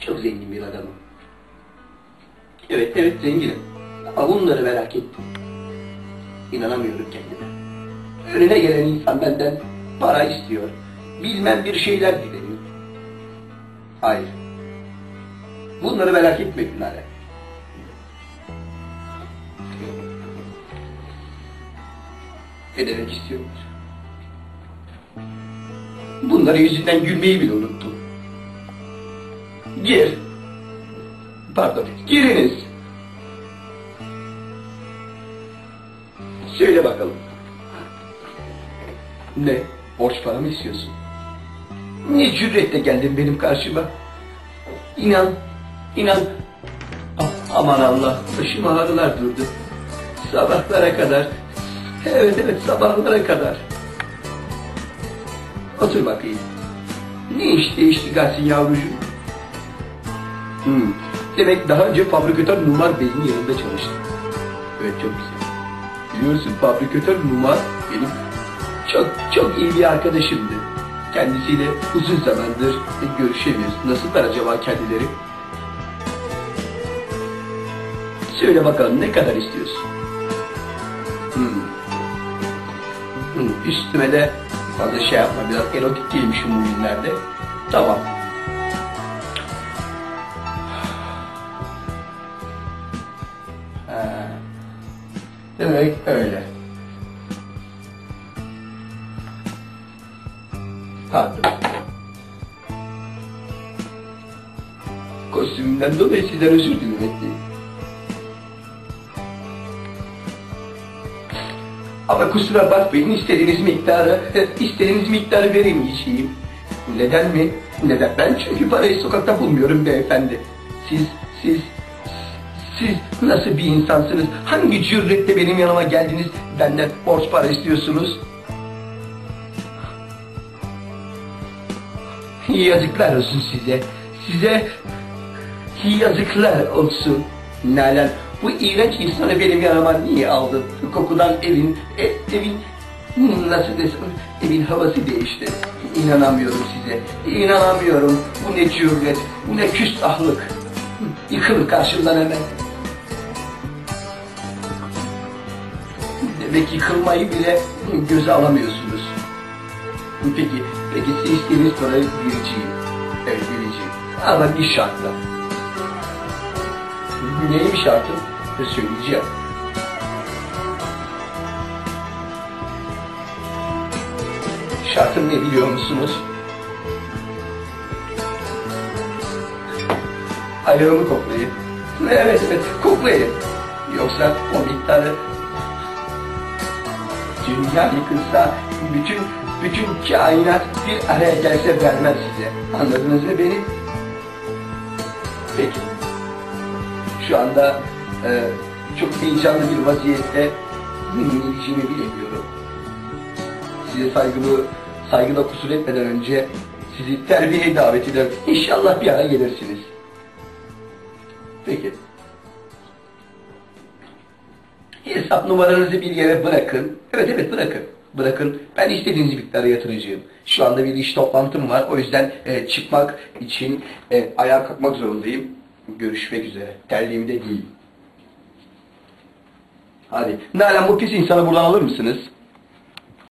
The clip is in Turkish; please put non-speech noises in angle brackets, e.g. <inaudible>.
Çok zengin bir adamım. Evet, evet zenginim. Ama bunları merak ettim. İnanamıyorum kendime. Önüne gelen insan benden para istiyor. Bilmem bir şeyler dileniyor. Hayır. Bunları merak etme Gülnare. Ne demek istiyorlar? Bunları yüzünden gülmeyi bile unuttum. Gir. Pardon, giriniz. Söyle bakalım. Ne? Borç para mı istiyorsun? Ne cüretle geldin benim karşıma? İnan, inan. A- aman Allah, başıma ağrılar durdu. Sabahlara kadar. Evet evet, sabahlara kadar. Otur bakayım. Ne iş değiştiğin yavrucuğum? Hmm. Demek daha önce fabrikatör Numar Bey'in yanında çalıştın. Evet çok güzel. Biliyorsun fabrikatör Numar benim çok çok iyi bir arkadaşımdı. Kendisiyle uzun zamandır görüşemiyoruz. Nasıllar acaba kendileri? Söyle bakalım ne kadar istiyorsun? Hmm. Hmm, Üstüme de fazla şey yapma biraz erotik giymişim bu günlerde. Tamam. Ha. Demek öyle. Pardon. Kostümümden dolayı sizden özür dilemekteyim. Ama kusura bakmayın istediğiniz miktarı, <laughs> istediğiniz miktarı veremeyeceğim. Neden mi? Neden? Ben çünkü parayı sokakta bulmuyorum beyefendi. Siz, siz, siz nasıl bir insansınız? Hangi cüretle benim yanıma geldiniz? Benden borç para istiyorsunuz? Yazıklar olsun size. Size yazıklar olsun. Nalan bu iğrenç insanı benim yanıma niye aldın? Kokudan evin, e, evin nasıl desem evin havası değişti. İnanamıyorum size. İnanamıyorum. Bu ne cüret, bu ne küstahlık. Yıkılın karşımdan hemen. Demek yıkılmayı bile göze alamıyorsunuz. Peki, peki siz istediğiniz parayı vereceğim. Evet vereceğim. Ama bir şartla. Neymiş şartım? Söyleyeceğim. Şartım ne biliyor musunuz? Ayağımı koklayın. Evet evet koklayın. Yoksa o miktarı dünya yıkılsa bütün bütün kainat bir araya gelse vermez size. Anladınız mı beni? Peki. Şu anda e, çok heyecanlı bir vaziyette ne bilemiyorum. Size saygılı, saygıda kusur etmeden önce sizi terbiyeye davet ederim. İnşallah bir ara gelirsiniz. Peki. Hesap numaranızı bir yere bırakın. Evet evet bırakın. Bırakın. Ben istediğiniz miktarı yatıracağım. Şu anda bir iş toplantım var. O yüzden e, çıkmak için e, ayağa kalkmak zorundayım. Görüşmek üzere. Terliğimde değil. Hadi. Nalan bu pis insanı buradan alır mısınız?